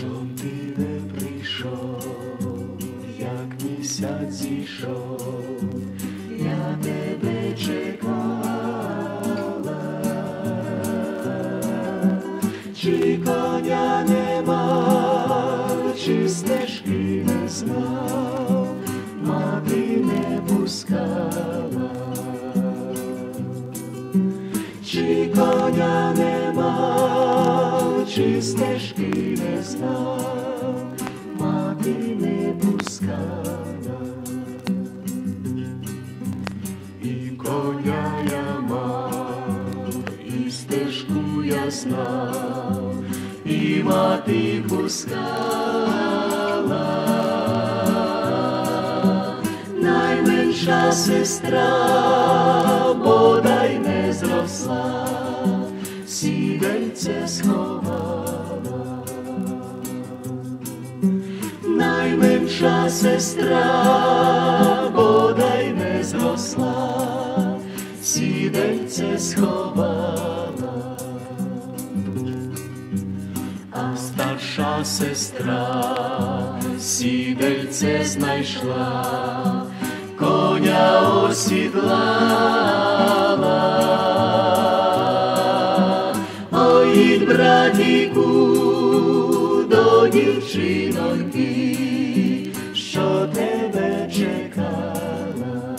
Чом ти не прийшов, як місяць зійшов, я тебе чекала, чи čiste škile znam, mati me buskana. I konja ja mam, i stešku ja znam, i mati buskala. Najmenša sestra, bodaj ne zrosla, сідельце сховала, найменша сестра, бодай не зросла, сідельце сховала, а старша сестра сідельце знайшла, коня осідлала, до дівчиноньки, що тебе чекала.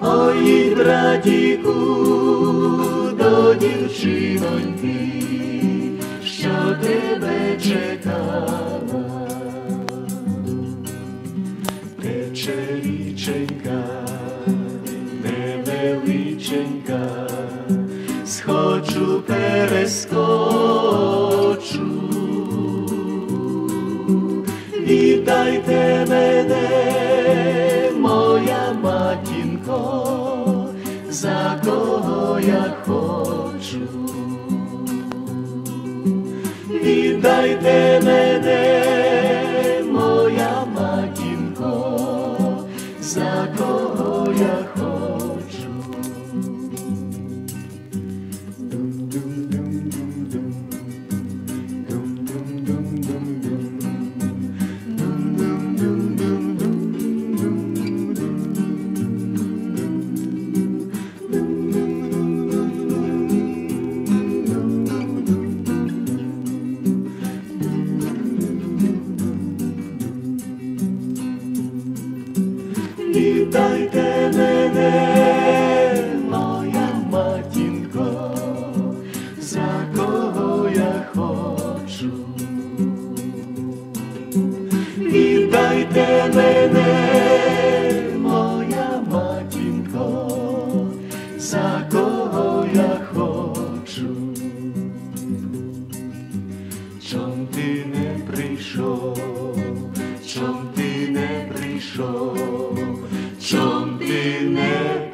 Ой, братіку, до дівчиноньки, що тебе чекала. Тече річенька, невеличенька, схочу, перескочу. Віддайте мене, моя матінко, за кого я хочу. Віддайте не прийшов, чом ти не прийшов?